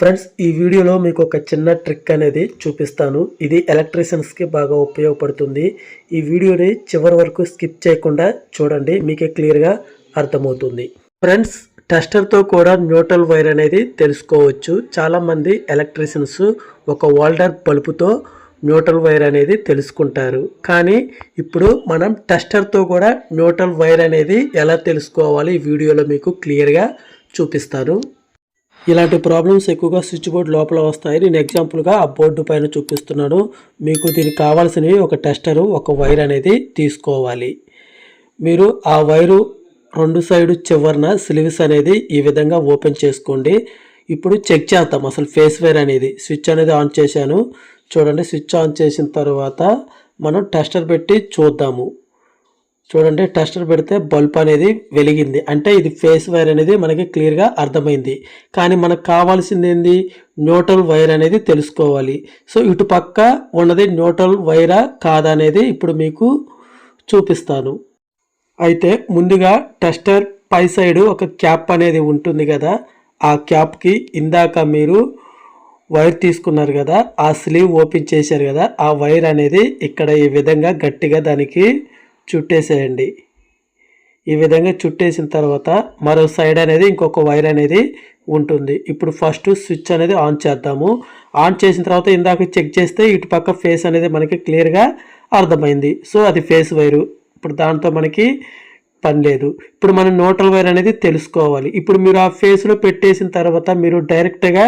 Friends ఈ వీడియోలో మీకు ఒక చిన్న ట్రిక్ అనేది చూపిస్తాను. ఇది ఎలక్ట్రీషియన్స్కి బాగా ఉపయోగపడుతుంది. ఈ వీడియోని చివరి వరకు స్కిప్ చేయకుండా చూడండి మీకే క్లియర్గా అర్థమవుతుంది. ఫ్రెండ్స్ టెస్టర్తో కూడా న్యూట్రల్ వైర్ అనేది తెలుసుకోవచ్చు. చాలామంది ఎలక్ట్రీషియన్స్ ఒక వాల్డర్ బల్బుతో న్యూట్రల్ వైర్ అనేది తెలుసుకుంటారు. కానీ ఇప్పుడు మనం టెస్టర్తో కూడా న్యూట్రల్ వైర్ అనేది ఎలా తెలుసుకోవాలి ఈ వీడియోలో మీకు క్లియర్గా చూపిస్తాను. ఇలాంటి ప్రాబ్లమ్స్ ఎక్కువగా స్విచ్ బోర్డ్ లోపల వస్తాయి. నేను ఎగ్జాంపుల్గా ఆ బోర్డు పైన చూపిస్తున్నాను. మీకు దీనికి కావాల్సినవి ఒక టెస్టరు ఒక వైర్ అనేది తీసుకోవాలి. మీరు ఆ వైరు రెండు సైడు చివరన స్లీవ్స్ అనేది ఈ విధంగా ఓపెన్ చేసుకోండి. ఇప్పుడు చెక్ చేద్దాం. అసలు ఫేస్ వైర్ అనేది స్విచ్ అనేది ఆన్ చేశాను. చూడండి స్విచ్ ఆన్ చేసిన తర్వాత మనం టెస్టర్ పెట్టి చూద్దాము. చూడండి టెస్టర్ పెడితే బల్బ్ అనేది వెలిగింది. అంటే ఇది ఫేస్ వైర్ అనేది మనకి క్లియర్గా అర్థమైంది. కానీ మనకు కావాల్సింది ఏంది? న్యూట్రల్ వైర్ అనేది తెలుసుకోవాలి. సో ఇటు పక్క ఉన్నది న్యూట్రల్ వైరా కాదా అనేది ఇప్పుడు మీకు చూపిస్తాను. అయితే ముందుగా టెస్టర్ పై సైడ్ ఒక క్యాప్ అనేది ఉంటుంది కదా? ఆ క్యాప్కి ఇందాక మీరు వైర్ తీసుకున్నారు కదా? ఆ స్లీవ్ ఓపెన్ చేశారు కదా? ఆ వైర్ అనేది ఇక్కడ ఈ విధంగా గట్టిగా దానికి చుట్టేసేయండి. ఈ విధంగా చుట్టేసిన తర్వాత మరో సైడ్ అనేది ఇంకొక వైర్ అనేది ఉంటుంది. ఇప్పుడు ఫస్ట్ స్విచ్ అనేది ఆన్ చేద్దాము. ఆన్ చేసిన తర్వాత ఇందాక చెక్ చేస్తే ఇటు పక్క ఫేస్ అనేది మనకి క్లియర్గా అర్థమైంది. సో అది ఫేస్ వైరు. ఇప్పుడు దాంతో మనకి పని లేదు. ఇప్పుడు మనం న్యూట్రల్ వైర్ అనేది తెలుసుకోవాలి. ఇప్పుడు మీరు ఆ ఫేస్లో పెట్టేసిన తర్వాత మీరు డైరెక్ట్గా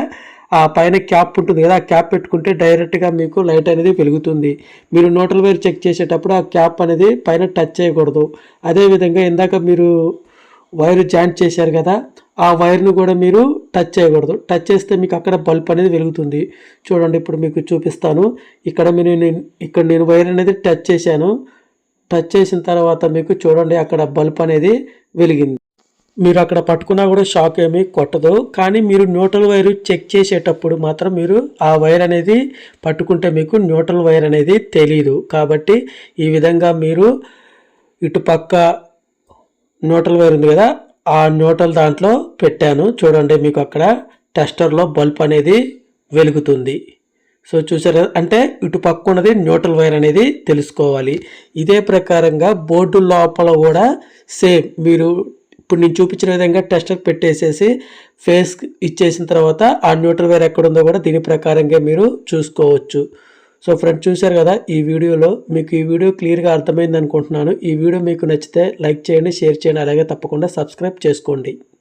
ఆ పైన క్యాప్ ఉంటుంది కదా ఆ క్యాప్ పెట్టుకుంటే డైరెక్ట్గా మీకు లైట్ అనేది వెలుగుతుంది. మీరు నోటల్ వైర్ చెక్ చేసేటప్పుడు ఆ క్యాప్ అనేది పైన టచ్ చేయకూడదు. అదేవిధంగా ఇందాక మీరు వైర్ జాయింట్ చేశారు కదా ఆ వైర్ను కూడా మీరు టచ్ చేయకూడదు. టచ్ చేస్తే మీకు అక్కడ బల్బ్ అనేది వెలుగుతుంది. చూడండి ఇప్పుడు మీకు చూపిస్తాను. ఇక్కడ మీరు నేను- ఇక్కడ నేను వైర్ అనేది టచ్ చేశాను. టచ్ చేసిన తర్వాత మీకు చూడండి అక్కడ బల్బ్ అనేది వెలిగింది. మీరు అక్కడ పట్టుకున్నా కూడా షాక్ ఏమీ కొట్టదు. కానీ మీరు న్యూట్రల్ వైర్ చెక్ చేసేటప్పుడు మాత్రం మీరు ఆ వైర్ అనేది పట్టుకుంటే మీకు న్యూట్రల్ వైర్ అనేది తెలియదు కాబట్టి ఈ విధంగా మీరు ఇటుపక్క న్యూట్రల్ వైర్ ఉంది కదా ఆ న్యూట్రల్ దాంట్లో పెట్టాను. చూడండి మీకు అక్కడ టెస్టర్లో బల్బ్ అనేది వెలుగుతుంది. సో చూసారా అంటే ఇటు పక్క ఉన్నది న్యూట్రల్ వైర్ అనేది తెలుసుకోవాలి. ఇదే ప్రకారంగా బోర్డు లోపల కూడా సేమ్ మీరు ఇప్పుడు నేను చూపించిన విధంగా టెస్టర్ పెట్టేసేసి ఫేస్ ఇచ్చేసిన తర్వాత ఆ న్యూట్రల్ వేర్ ఎక్కడ ఉందో కూడా దీని ప్రకారంగా మీరు చూసుకోవచ్చు. సో ఫ్రెండ్స్ చూశారు కదా ఈ వీడియోలో మీకు ఈ వీడియో క్లియర్గా అర్థమైంది అనుకుంటున్నాను. ఈ వీడియో మీకు నచ్చితే లైక్ చేయండి షేర్ చేయండి అలాగే తప్పకుండా సబ్స్క్రైబ్ చేసుకోండి.